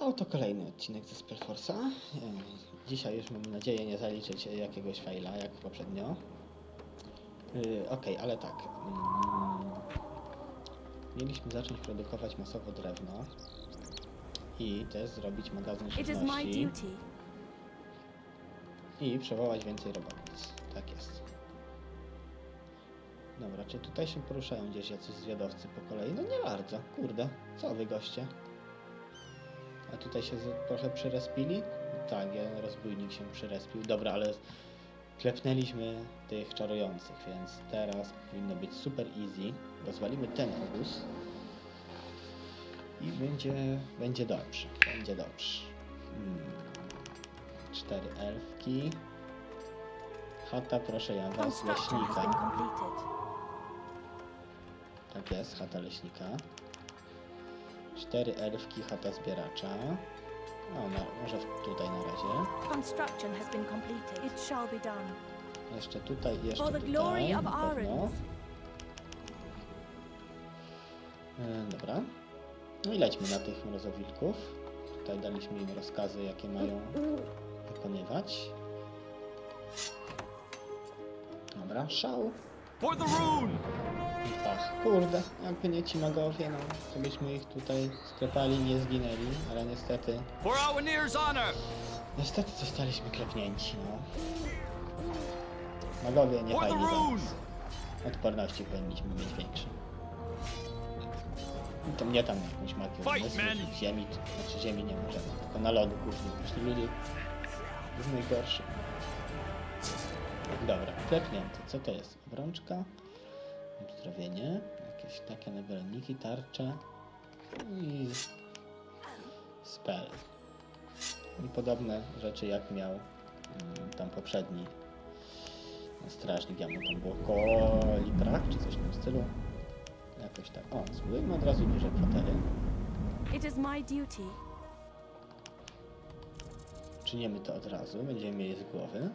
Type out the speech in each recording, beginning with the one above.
A oto kolejny odcinek ze Spellforce'a. E, Dzisiaj już mam nadzieję nie zaliczyć jakiegoś faila jak poprzednio. Yy, Okej, ale tak. mm, Mieliśmy zacząć produkować masowo drewno i też zrobić magazyn żywności i przywołać więcej robotnic. Tak jest. Dobra, czy tutaj się poruszają gdzieś jacyś zwiadowcy po kolei? No nie bardzo. Kurde, co wy goście? A tutaj się trochę przyrespili? Tak, jeden rozbójnik się przyrespił. Dobra, ale klepnęliśmy tych czarujących, więc teraz powinno być super easy. Rozwalimy ten obóz i będzie, będzie dobrze. Będzie dobrze. Hmm. Cztery elfki. Chata, proszę ja was, leśnika. Tak jest, chata leśnika. Cztery elfki, chata zbieracza. O, na, może tutaj na razie. Construction has been completed. It shall be done. Jeszcze tutaj, jeszcze For the tutaj. glory of na pewno. Arens. E, dobra. No i lećmy na tych mrozowilków. Tutaj daliśmy im rozkazy, jakie mają wykonywać. Dobra, szał. For the rune! I tak, kurde, jakby nie ci magowie, no, to byśmy ich tutaj sklepali, nie zginęli, ale niestety, For Awenir's honor! niestety zostaliśmy klepnięci, no. Magowie nie fajni. Odporności powinniśmy mieć większe. I to mnie tam jakąś magię men! ziemi, czy- znaczy ziemi nie możemy, tylko na lodu kuchni, właśnie ludzie jest najgorszy. Dobra, klepnięty, co to jest? Obrączka, uzdrowienie, jakieś takie nagranniki, tarcze i spell. I podobne rzeczy jak miał mm, tam poprzedni strażnik, jak mu tam było koliprak, czy coś w tym stylu. Jakoś tak. O, zbudujmy od razu duże kwatery. It is my duty. Czyniemy to od razu, będziemy mieli z głowy.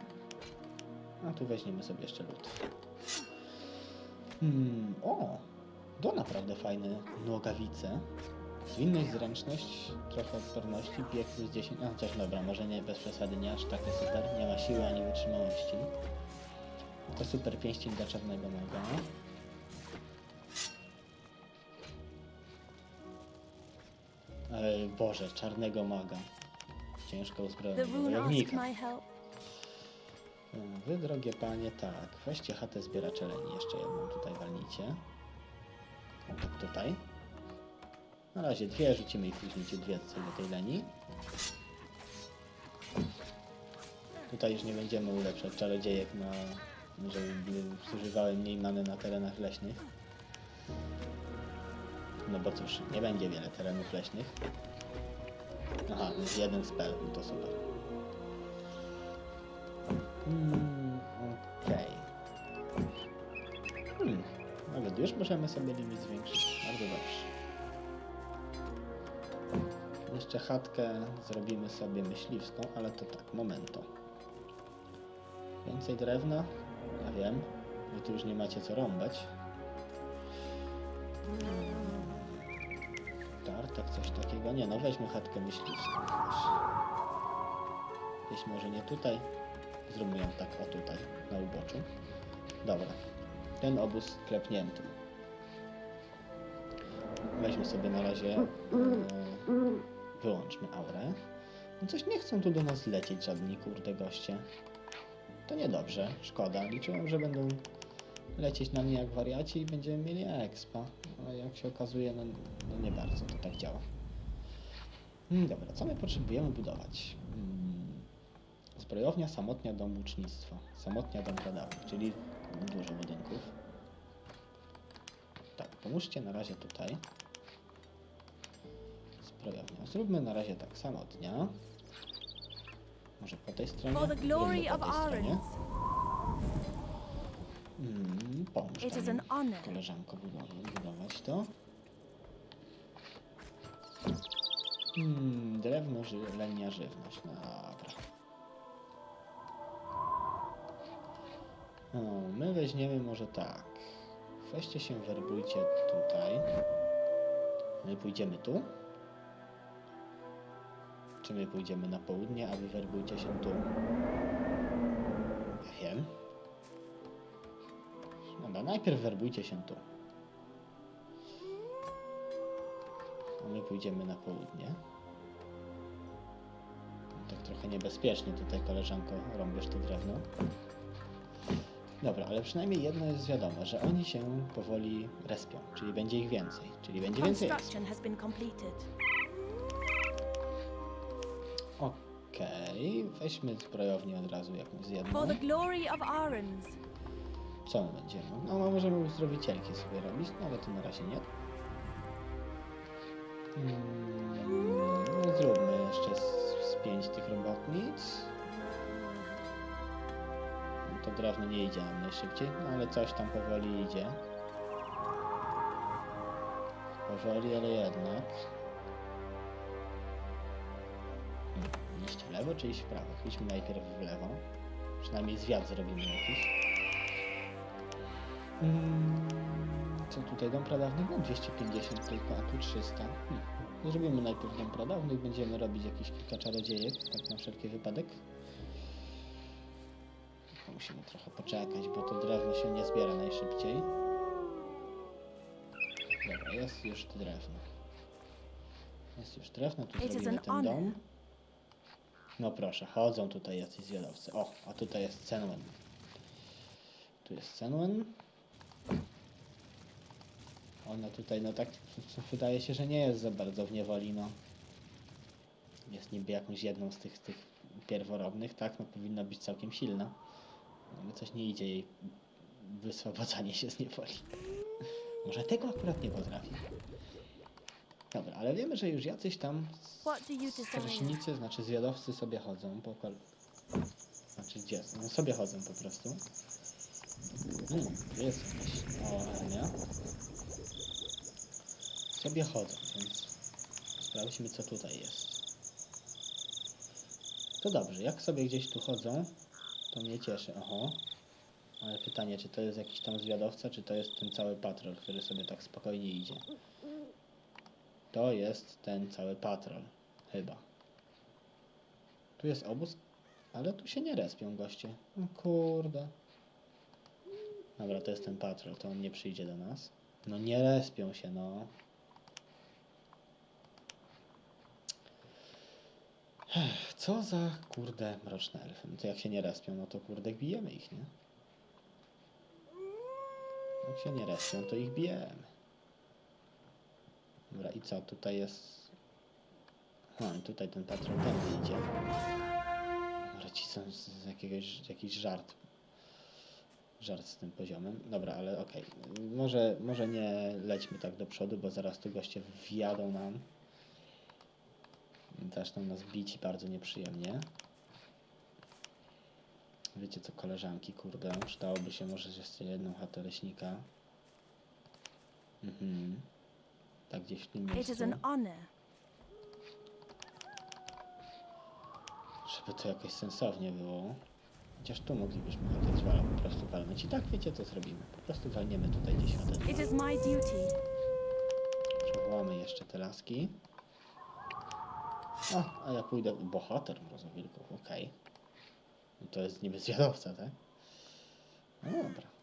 A tu weźmiemy sobie jeszcze lód. Hmm, o! To naprawdę fajne nogawice. Zwinność, zręczność, trochę odporności, bieg plus 10. A chociaż dobra, może nie bez przesady, nie aż takie super. Nie ma siły ani wytrzymałości. To super pięścień dla czarnego maga. Boże, czarnego maga. Ciężko uzbrojonego wojownika. Wy, drogie panie, tak. Weźcie chatę zbieracza leni. Jeszcze jedną tutaj walnicie. O, tak tutaj. Na razie dwie, rzucimy i później dwie do tej leni. Tutaj już nie będziemy ulepszać czarodziejek na... żeby zużywały mniej many na terenach leśnych. No bo cóż, nie będzie wiele terenów leśnych. Aha, jeden spell, no to super. Mm, Okej. Hmm, nawet już możemy sobie limit zwiększyć. Bardzo dobrze. Jeszcze chatkę zrobimy sobie myśliwską, ale to tak, momento. Więcej drewna? Ja wiem. Wy tu już nie macie co rąbać. Tartak, coś takiego. Nie no, weźmy chatkę myśliwską. Gdzieś może nie tutaj. Zróbmy tak o tutaj, na uboczu. Dobra. Ten obóz klepnięty. Weźmy sobie na razie. E, wyłączmy aurę. No coś nie chcą tu do nas lecieć żadni kurde goście. To niedobrze, szkoda. Liczyłem, że będą lecieć na mnie jak wariaci i będziemy mieli expa. Ale jak się okazuje, no, no nie bardzo to tak działa. Hmm, dobra, co my potrzebujemy budować? Zbrojownia, samotnia, dom łucznictwa. Samotnia, dom pradawnych, czyli dużo budynków. Tak, pomóżcie na razie tutaj. Zbrojownia. Zróbmy na razie tak, samotnia. Może po tej stronie? For the glory Zróbmy of po tej stronie. Mm, pomóż It is tam, an honor. koleżanko budować, to. Hmm, drewno, ży lenia, żywność. No dobra. No, my weźmiemy może tak. Weźcie się, werbujcie tutaj. My pójdziemy tu. Czy my pójdziemy na południe, a wy werbujcie się tu? Ja wiem. Dobra, najpierw werbujcie się tu. A my pójdziemy na południe. Tak trochę niebezpiecznie tutaj, koleżanko, rąbiesz to drewno. Dobra, ale przynajmniej jedno jest wiadome, że oni się powoli respią, czyli będzie ich więcej, czyli będzie więcej resp. Construction has been completed. Okej, weźmy zbrojownię od razu jakąś z jedną. For the glory of Arons. Co my będziemy? No, no możemy uzdrowicielki sobie robić, no ale to na razie nie. Mm, no, zróbmy jeszcze z, z pięć tych robotnic. To drewno nie idzie nam najszybciej, no ale coś tam powoli idzie. Powoli, ale jednak. Hmm, iść w lewo czy iść w prawo? Idźmy najpierw w lewo. Przynajmniej zwiat zrobimy jakiś. Mm, Co tutaj dom pradawnych? No 250 tylko, a tu 300. Hmm. Zrobimy najpierw dom pradawnych, będziemy robić jakieś kilka czarodziejek, tak na wszelki wypadek. Musimy trochę poczekać, bo to drewno się nie zbiera najszybciej. Dobra, jest już drewno. Jest już drewno, tu zrobimy ten dom. No proszę, chodzą tutaj jacyś zwiadowcy. O, a tutaj jest Cenwen. Tu jest Cenwen. Ona tutaj, no tak, wydaje się, że nie jest za bardzo w niewoli, no. Jest niby jakąś jedną z tych, tych pierworodnych, tak? No powinna być całkiem silna. No, coś nie idzie jej wyswobodzanie się z niewoli. Może tego akurat nie potrafi. Dobra, ale wiemy, że już jacyś tam strażnicy, znaczy zwiadowcy sobie chodzą po kol... Znaczy gdzie? No sobie chodzą po prostu. Hmm, jest jakaś armia. Sobie chodzą, więc sprawdźmy co tutaj jest. To dobrze, jak sobie gdzieś tu chodzą, to mnie cieszy. Oho. Ale pytanie, czy to jest jakiś tam zwiadowca, czy to jest ten cały patrol, który sobie tak spokojnie idzie. To jest ten cały patrol. Chyba. Tu jest obóz, ale tu się nie respią goście. No kurde. Dobra, to jest ten patrol, to on nie przyjdzie do nas. No nie respią się, no. Co za kurde mroczne elfy. No to jak się nie respią, no to kurde bijemy ich, nie? Jak się nie respią, to ich bijemy. Dobra, i co? Tutaj jest... A, i tutaj ten patrol tędy idzie. Może ci są z, jakiegoś, jakiś żart. Żart z tym poziomem. Dobra, ale okej. Może, może nie lećmy tak do przodu, bo zaraz tu goście wjadą nam. Zaczną nas bić i bardzo nieprzyjemnie. Wiecie co, koleżanki, kurde, przydałoby się może jeszcze jedną chatę leśnika. Mhm. Tak gdzieś w tym It is miejscu. an honor. Żeby to jakoś sensownie było. Chociaż tu moglibyśmy chociaż wala po prostu walnąć. I tak wiecie co zrobimy. Po prostu walniemy tutaj gdzieś. It is my duty. Przewołamy jeszcze te laski. A, a ja pójdę. Bohater mrozowilków, okej. No to jest niby zwiadowca, tak? No dobra.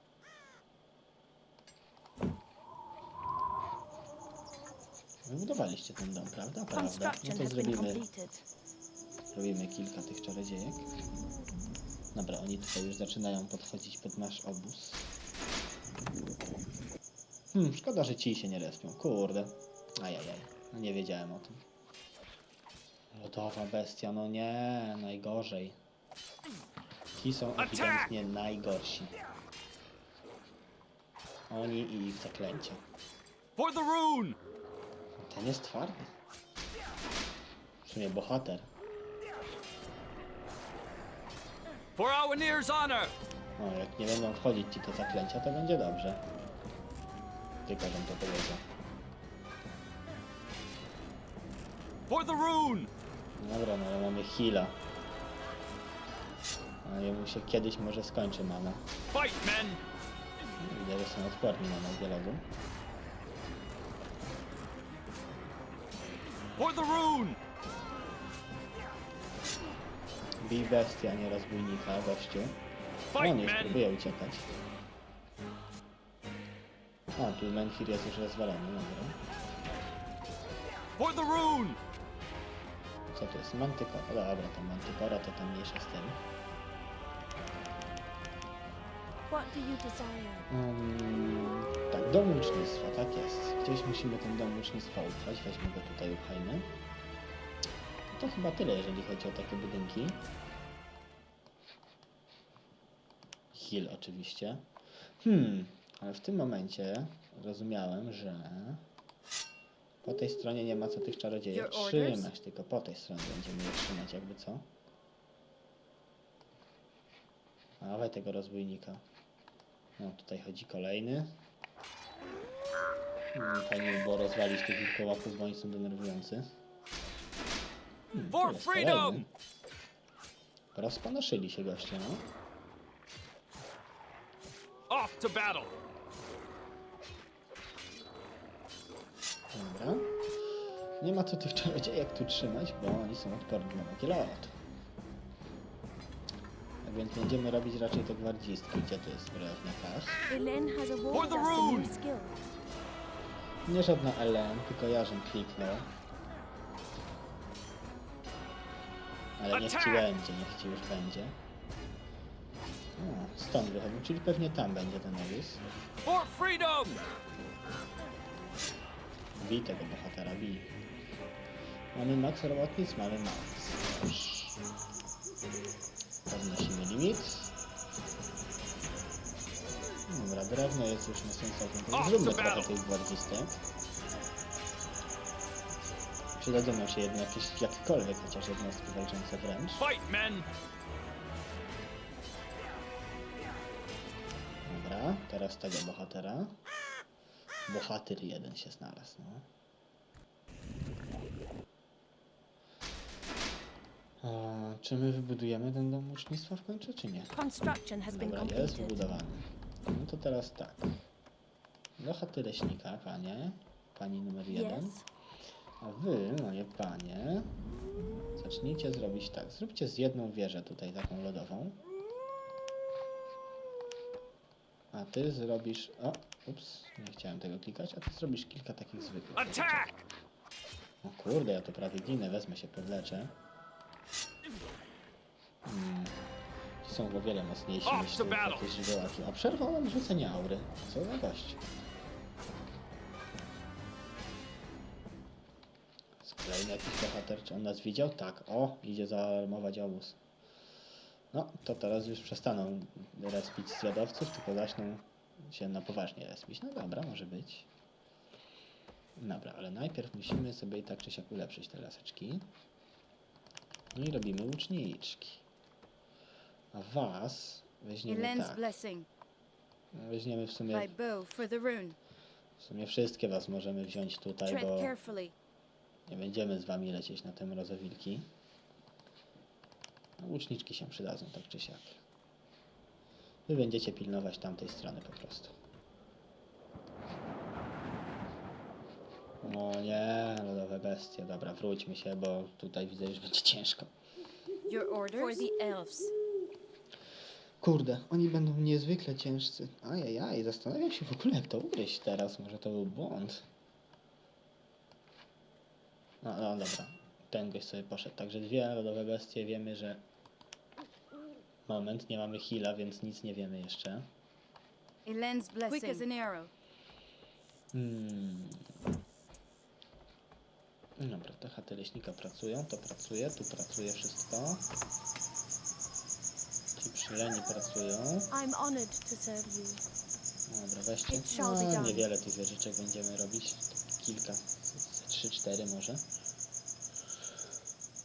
Wybudowaliście ten dom, prawda? Prawda. No to zrobimy, zrobimy kilka tych czarodziejek. Dobra, oni tutaj już zaczynają podchodzić pod nasz obóz. Hmm, szkoda, że ci się nie respią. Kurde. Ajajaj. No nie wiedziałem o tym. Lodowa bestia, no nie, najgorzej. Ci są ewidentnie najgorsi. Oni i ich zaklęcie. For the rune! Ten jest twardy. W sumie bohater. For Awenir's honor! O, jak nie będą wchodzić ci te zaklęcia, to będzie dobrze. Tylko żem to powiedział. For the rune! Dobra, no ale mamy heala. A jemu się kiedyś może skończy mana. Fight, men! Widzę, że są odporni na dialogu. For the rune! Bij bestia, nie rozbójnika, gościu. Już men! próbuje uciekać. A, tu Menhir jest już rozwalony, dobra. For the rune! Co to jest? Mantyko. O, dobra, to mantykora to tam mniejsza z tym. Um, tak, dom łucznictwa, tak jest. Gdzieś musimy ten dom łucznictwa upchać, weźmy go tutaj, upchajmy. To chyba tyle, jeżeli chodzi o takie budynki. Hill oczywiście. Hmm, ale w tym momencie rozumiałem, że po tej stronie nie ma co tych czarodziejów trzymać, tylko po tej stronie będziemy je trzymać, jakby co. Dawaj tego rozbójnika. No, tutaj chodzi kolejny. Hmm, Fajnie by było rozwalić tych wilkołaków, bo oni są denerwujący. Hmm, For freedom! Rozpanoszyli się goście, no. Off to battle! Dobra. Nie ma co tych czarodziejek tu trzymać, bo oni są odporni na kilowatt. Tak więc będziemy robić raczej te gwardzistki. Gdzie to jest new skill. Nie żadna LM, tylko ja żem kliknął. Ale niech ci będzie, niech ci już będzie. O, stąd wychodził, czyli pewnie tam będzie ten obóz. For freedom! Bij tego bohatera, bij. Mamy max robotnic? Mamy max. Podnosimy limit. Dobra, drewno jest już na poziomie. Off Zróbmy trochę battle. tych gwardzistek. Przydadzą nam się jednak jakieś, jakiekolwiek chociaż jednostki walczące wręcz. Fight, men! Dobra, teraz tego bohatera. Bohater jeden się znalazł, no. A, czy my wybudujemy ten dom ucznictwa w końcu, czy nie? Construction has been Dobra, jest completed. wybudowany. No to teraz tak. Bohater leśnika, panie. Pani numer jeden. Yes. A wy, moje panie, zacznijcie zrobić tak. Zróbcie z jedną wieżę tutaj taką lodową. A ty zrobisz. O, ups, nie chciałem tego klikać. A ty zrobisz kilka takich zwykłych. Attack! O kurde, ja to prawie ginę, wezmę się, podleczę. Hmm. Ci są o wiele mocniejsi niż te jakieś żywiołaki. A przerwał nam rzucenie aury. Co za gość. Kolejny jakiś bohater. Czy on nas widział? Tak. O, idzie zaalarmować obóz. No, to teraz już przestaną respić zwiadowców, tylko zaczną się na poważnie respić. No dobra, może być. Dobra, ale najpierw musimy sobie i tak czy siak ulepszyć te laseczki. No i robimy łuczniczki. A was weźmiemy tak. Weźmiemy w sumie, w sumie wszystkie was możemy wziąć tutaj, bo nie będziemy z wami lecieć na te mrozowilki. Łuczniczki się przydadzą tak czy siak. Wy będziecie pilnować tamtej strony po prostu. O nie, lodowe bestie. Dobra, wróćmy się, bo tutaj widzę, że będzie ciężko. Your For orders? the elves. Kurde, oni będą niezwykle ciężcy. Ajajaj, zastanawiam się w ogóle jak to ugryźć teraz. Może to był błąd. No, no dobra. Ten gość sobie poszedł. Także dwie lodowe bestie. Wiemy, że... Moment, nie mamy heala, więc nic nie wiemy jeszcze. Elen's blessing. Quick as an arrow. Hmm. Dobra, te chaty leśnika pracują, to pracuje, tu pracuje wszystko. Ci przyleni pracują. I'm honored to serve you. Dobra, weźcie. It shall be No, done. niewiele tych wieżyczek będziemy robić. Kilka, trzy, cztery może.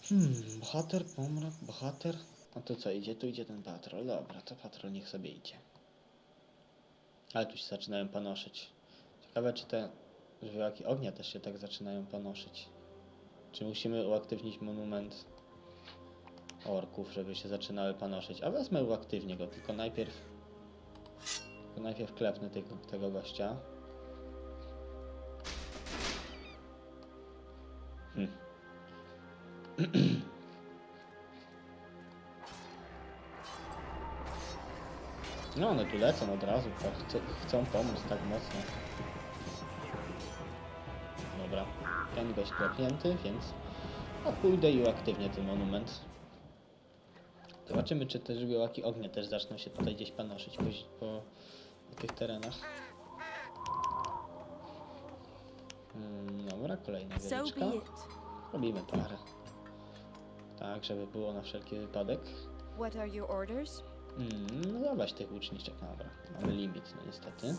Hmm, bohater, pomrok, bohater. A to co, idzie? Tu idzie ten patrol. Dobra, to patrol niech sobie idzie. Ale tu się zaczynają panoszyć. Ciekawe, czy te żywiołaki ognia też się tak zaczynają panoszyć. Czy musimy uaktywnić monument orków, żeby się zaczynały panoszyć? A wezmę uaktywnię go, tylko najpierw to najpierw klepnę tego, tego gościa. Hmm. No one tu lecą od razu, tak chcą, chcą pomóc tak mocno. Dobra, ten gość klepnięty, więc no, pójdę i uaktywnię ten monument. Zobaczymy, czy te żywiołaki ognia też zaczną się tutaj gdzieś panoszyć po, po, po tych terenach. Mm, dobra, kolejna wieliczka. Robimy parę. Tak, żeby było na wszelki wypadek. What are your orders? Mm, no dawać tych łuczniczek, dobra. Mamy limit, no niestety.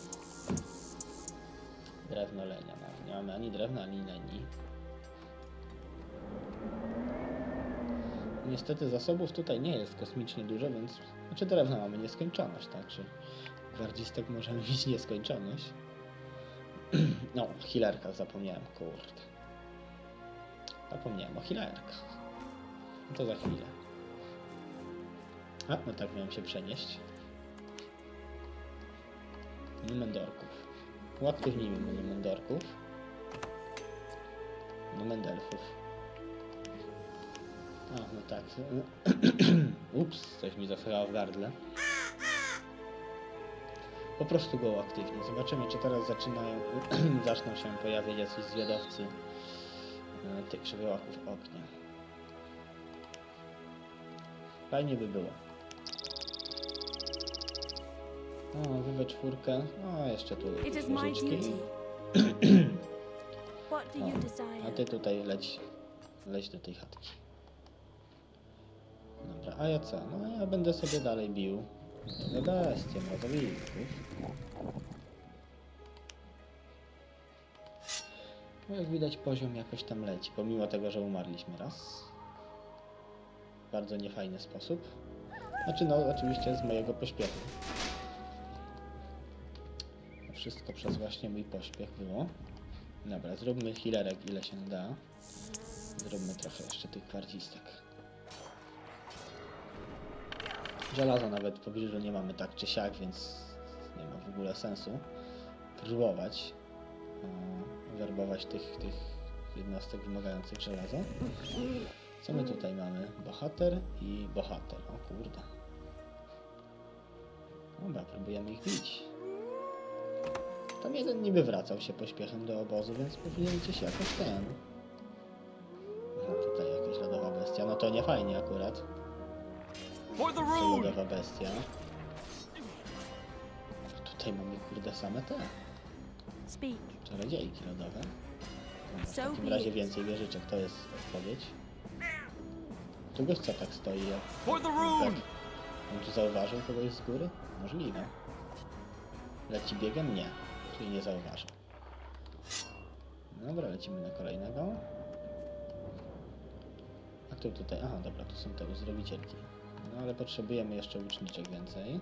Drewno lenia, no. Nie mamy ani drewna, ani leni. Niestety zasobów tutaj nie jest kosmicznie dużo, więc... Znaczy drewna mamy nieskończoność, tak? Czy gwardzistek możemy mieć nieskończoność. No, healerkach zapomniałem, kurde. Zapomniałem o healerkach. No to za chwilę. A, no tak miałem się przenieść. Numendorków. Uaktywnijmy Numendorków. Numendelfów. A, no tak. Ups, coś mi zasychało w gardle. Po prostu go uaktywnię. Zobaczymy, czy teraz zaczynają, zaczną się pojawiać jacyś zwiadowcy e, tych żywiołaków ognia. Fajnie by było. Is my wieżyczki. duty. What do you O, desire? A ty tutaj leć, leć do tej chatki. Dobra, a ja co? No ja będę sobie dalej bił. Nowe bestie, mrozowilków. No jak widać poziom jakoś tam leci, pomimo tego, że umarliśmy raz. W bardzo niefajny sposób. Znaczy no oczywiście z mojego pośpiechu. Wszystko przez właśnie mój pośpiech było. Dobra, zróbmy healerek ile się da. Zróbmy trochę jeszcze tych gwardzistek. Żelaza nawet w pobliżu nie mamy tak czy siak, więc nie ma w ogóle sensu próbować e, werbować tych, tych jednostek wymagających żelaza. Co my tutaj mamy? Bohater i bohater. O kurde. Dobra, próbujemy ich bić. Tam jeden niby wracał się pośpiechem do obozu, więc powinien gdzieś jakoś ten. No tutaj jakaś lodowa bestia. No to nie fajnie akurat. Lodowa bestia. Tutaj mamy kurde same te czarodziejki lodowe. W takim razie więcej wieżyczek, to jest odpowiedź. Tu gość co tak stoi? Jak, tak, on tu zauważył kogoś z góry? Możliwe. Leci biegiem? Nie. Czyli nie zauważył. Dobra, lecimy na kolejnego. A kto tutaj? Aha, dobra, tu są te uzdrowicielki. No ale potrzebujemy jeszcze łuczniczek więcej.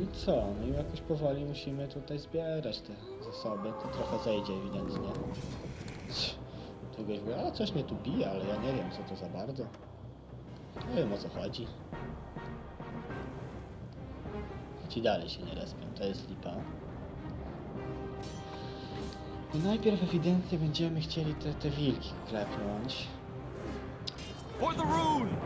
I co? No i jakoś powoli musimy tutaj zbierać te zasoby. To trochę zejdzie ewidentnie. Tu goś mówi, a coś mnie tu bije, ale ja nie wiem co to za bardzo. Nie wiem o co chodzi. Ci dalej się nie respią, to jest lipa. I najpierw ewidentnie będziemy chcieli te, te wilki klepnąć. For the rune!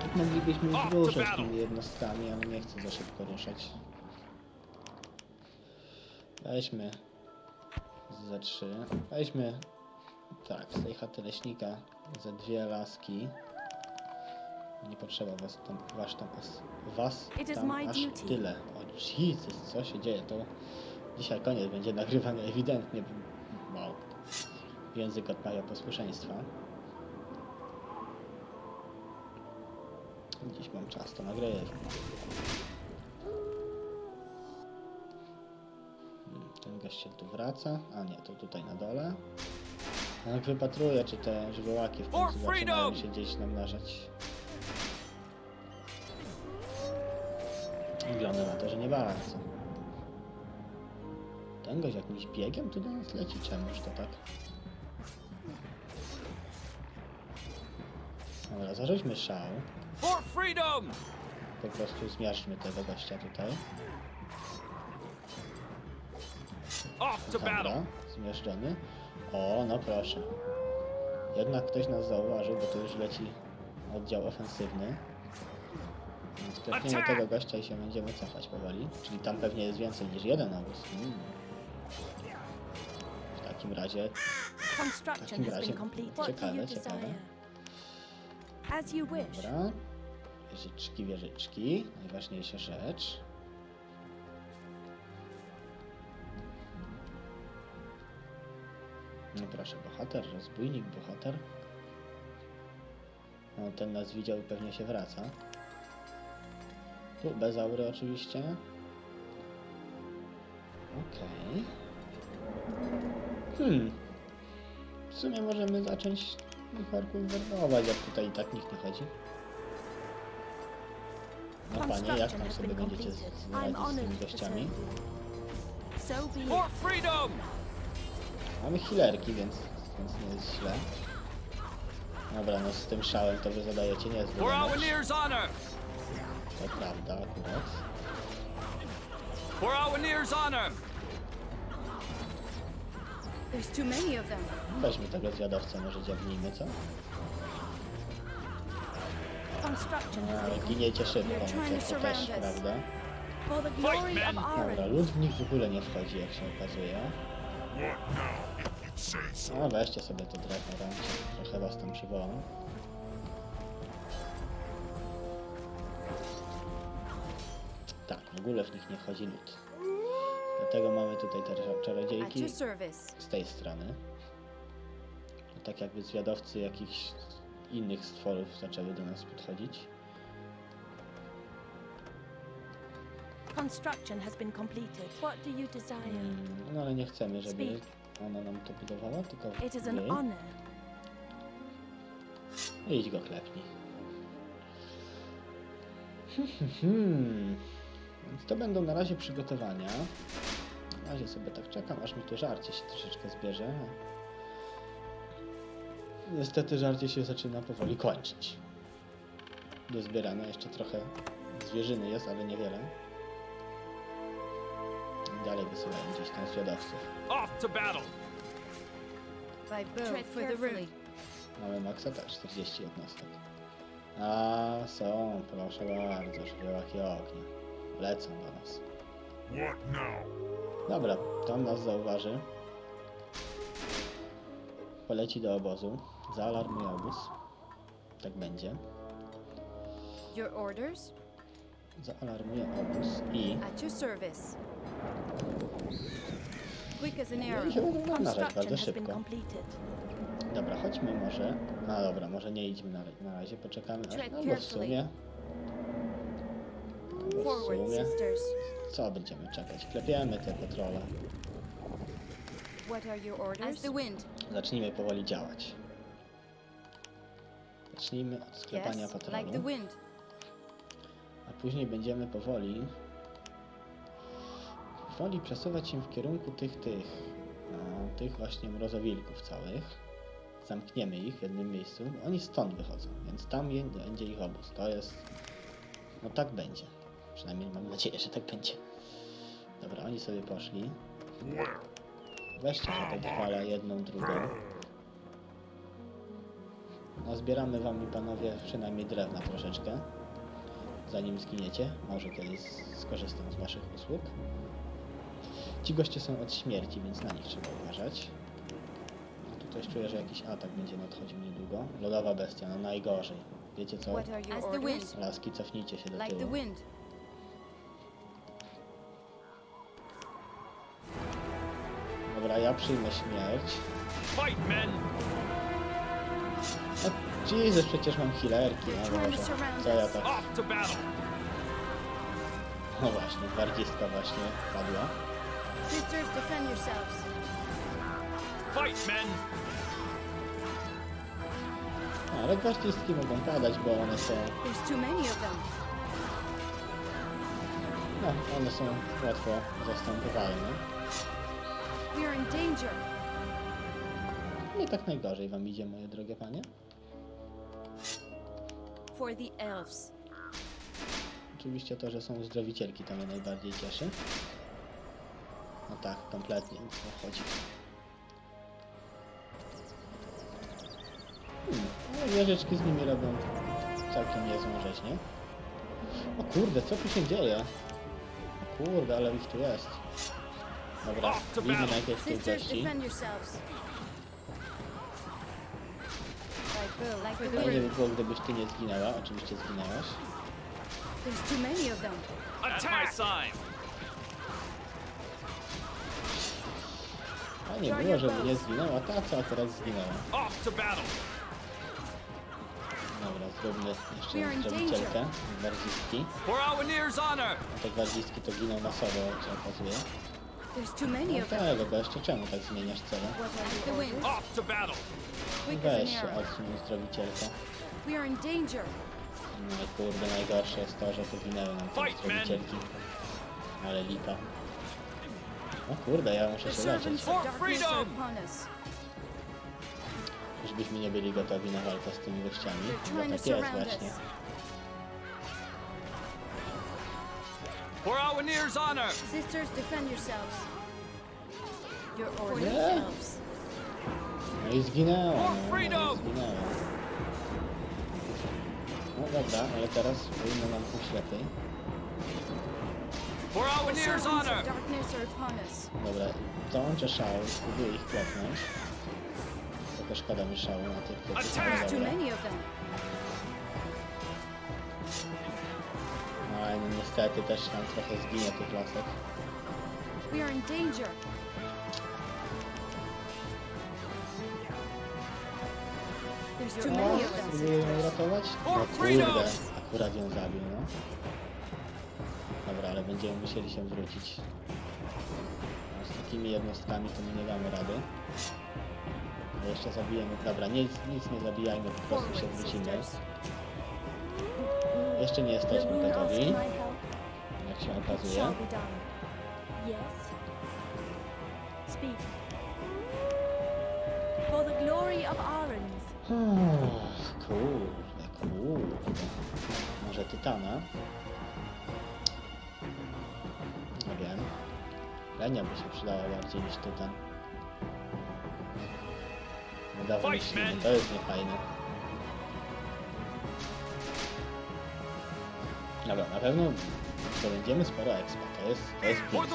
Tak moglibyśmy już ruszać tymi jednostkami, ale nie chcę za szybko ruszać. Weźmy za trzy. Weźmy tak, z tej chaty leśnika za dwie laski. Nie potrzeba was tam, was tam, was, was tam aż tyle. O Jesus, co się dzieje? To dzisiaj koniec będzie nagrywania ewidentnie. Wow. Język odmawia posłuszeństwa. Dziś mam czas, to nagrywam. Hmm, Ten gość się tu wraca. A nie, to tutaj na dole. No, Jak wypatruję, czy te żywiołaki w końcu zaczynają się gdzieś namnażać. Wygląda na to, że nie bardzo. Ten gość jakimś biegiem tu do nas leci, czemuż to tak? Dobra, zarzućmy szał. Po prostu zmiażdżmy tego gościa tutaj. Off to battle! zmiażdżony. O, no proszę. Jednak ktoś nas zauważył, bo to już leci oddział ofensywny. Więc klepniemy tego gościa i się będziemy cofać powoli. Czyli tam pewnie jest więcej niż jeden obóz. Mm. W takim razie Construction takim razie ciekawe, ciekawe. Dobra. Wieżyczki, wieżyczki. Najważniejsza rzecz. No proszę, bohater, rozbójnik, bohater. No, ten nas widział i pewnie się wraca. Tu bez aury oczywiście. Okej. Hmm. W sumie możemy zacząć tych orków werbować, jak tutaj i tak nikt nie chodzi. No panie, jak tam sobie będziecie z- z- radzić z tymi gościami? For freedom! Mamy healerki, więc, więc nie jest źle. Dobra, no z tym szałem to wy zadajecie niezły! To prawda akurat. For Awenir's honor! There's too many of them. Weźmy tego zwiadowcę, może dziabnijmy, co? Construction No, ale giniecie szybko, no to, też prawda. for the glory men. of Dobra, lud w nich w ogóle nie wchodzi, jak się okazuje. No weźcie sobie to drewno, ramcie. Trochę was tam przywołam. Tak, w ogóle w nich nie wchodzi lud. Dlatego mamy tutaj te czarodziejki z tej strony. To tak jakby zwiadowcy jakichś innych stworów zaczęły do nas podchodzić. Construction has been completed. What do you desire? Mm, No ale nie chcemy, żeby Speak. ona nam to budowała, tylko It is an honor. No idź go klepnij. Hmm. Więc to będą na razie przygotowania. Na razie sobie tak czekam, aż mi to żarcie się troszeczkę zbierze. Niestety żarcie się zaczyna powoli kończyć. Do zbierania jeszcze trochę zwierzyny jest, ale niewiele. I Dalej wysyłają gdzieś tam zwiadowców. Off to battle! Tread for the carefully. Mamy maksa tak, 40 jednostek. A są, proszę bardzo, żywiołaki ognia. Lecą do nas. Dobra, to on nas zauważy. Poleci do obozu. Zaalarmuje obóz. Tak będzie. Your orders? Zaalarmuje obóz i... At your service. Quick as an No się Construction bardzo has been szybko. completed. Dobra, chodźmy może. No dobra, może nie idźmy na, na razie, poczekamy aż. Albo w sumie. W sumie. Co będziemy czekać? Klepiemy te patrole. What are your orders? As the wind. Zacznijmy powoli działać. Zacznijmy od sklepania Yes, patrolu, like the wind. a później będziemy powoli powoli przesuwać się w kierunku tych, tych, no, tych właśnie mrozowilków całych. Zamkniemy ich w jednym miejscu. Oni stąd wychodzą, więc tam będzie ich obóz. To jest... No tak będzie. Przynajmniej mam nadzieję, że tak będzie. Dobra, oni sobie poszli. Weźcie sobie te fale, jedną, drugą. No zbieramy wam i panowie przynajmniej drewna troszeczkę. Zanim zginiecie, może kiedyś skorzystam z waszych usług. Ci goście są od śmierci, więc na nich trzeba uważać. A tu też czuję, że jakiś atak będzie nadchodził niedługo. Lodowa bestia, no najgorzej. Wiecie co? What are your As the orders? wind. Laski, cofnijcie się do Like the tyłu. wind. Dobra, ja przyjmę śmierć. Fight, men! No, Jesus, przecież mam healerki, no Boże. Co ja tak... Off to battle! No właśnie, gwardzistka właśnie padła. Sisters, defend yourselves. Fight, men! No, ale gwardzistki mogą padać, bo one są... There's too many of them. No, one są łatwo zastępowalne. We are in danger. Nie tak najgorzej wam idzie, moje drogie panie. For the elves. Oczywiście to, że są uzdrowicielki, to mnie najbardziej cieszy. No tak, kompletnie, nic nie chodzi. Hmm, no wieżyczki z nimi robią całkiem niezłą rzecz, nie? O kurde, co tu się dzieje? O kurde, ale ich tu jest. Dobra, bijmy najpierw tych gości. Fajnie by było, gdybyś ty nie zginęła. Oczywiście zginęłaś. There's too many of them. At sign. Fajnie było, żeby nie zginęła ta, co akurat zginęła. Off to battle. Dobra, zróbmy jeszcze. Gwardzistki. For Awenir's honor. Te gwardzistki to giną masowo, jak się okazuje. There's too many No of them. bo jeszcze czemu tak zmieniasz cele? What are the wind? Off to battle. Quick as Weź an się, arrow. odsuń zdrowicielkę. We are in danger. No i kurde, najgorsze jest to, że poginęły nam te Fight, zdrowicielki. Ale lipa. O kurde, ja muszę się leczyć. Żebyśmy nie byli gotowi na walkę z tymi gościami. Bo tak jest właśnie. For Awenir's honor. Sisters, defend yourselves. Your Yeah. elves. No i zginęła, For no, no i zginęła. No dobra, ale teraz powinno nam pójść lepiej. Dobra, dołączę szału, spróbuję ich klepnąć. Tylko szkoda mi szału na tych, którzy są Attack! Too dobra. many of them. No ale no, niestety też nam trochę zginie tych lasek. We are in danger. There's too many of them. spróbuję ją uratować? No kurde, akurat ją zabił, no. Ale będziemy musieli się wrócić. Z takimi jednostkami to my nie damy rady. A jeszcze zabijemy, dobra, nic, nic nie zabijajmy, po prostu się wrócimy. Jeszcze nie jesteśmy gotowi, jak się okazuje. For the glory of Arens. Uff, Kurde, kurde. Może Tytana? Lenia by się przydała bardziej niż Tytan. No dawaj Fight, myślimy, man. to jest niefajne. Dobra, na pewno zdobędziemy sporo expa, to jest, to jest plus.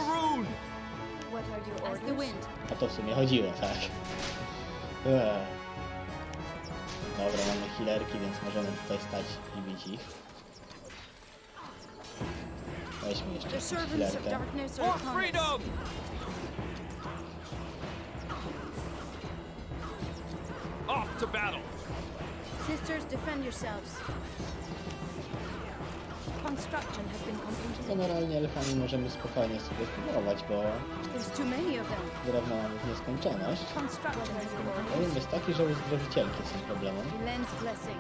O to w sumie chodziło, tak. Eee. Dobra, mamy healerki, więc możemy tutaj stać i bić ich. Upon us. freedom. Off to battle. Sisters, defend yourselves. Construction has been completed. Generalnie elfami możemy spokojnie sobie spróbować, bo There's too many of them. drewno mamy w nieskończoność. Construction has been completed. Problem jest taki, że uzdrowicielki są problemem. He lends blessing.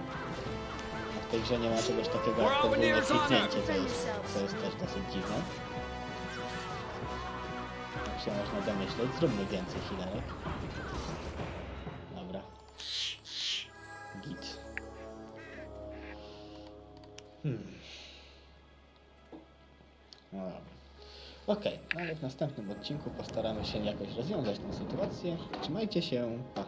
W tej grze nie ma czegoś takiego jak podwójne kliknięcie, co jest, co jest też dosyć dziwne. Jak się można domyśleć, zróbmy więcej healerek. Dobra. Git. Hmm. No dobra. Okej, no ale w następnym odcinku postaramy się jakoś rozwiązać tę sytuację. Trzymajcie się, pa!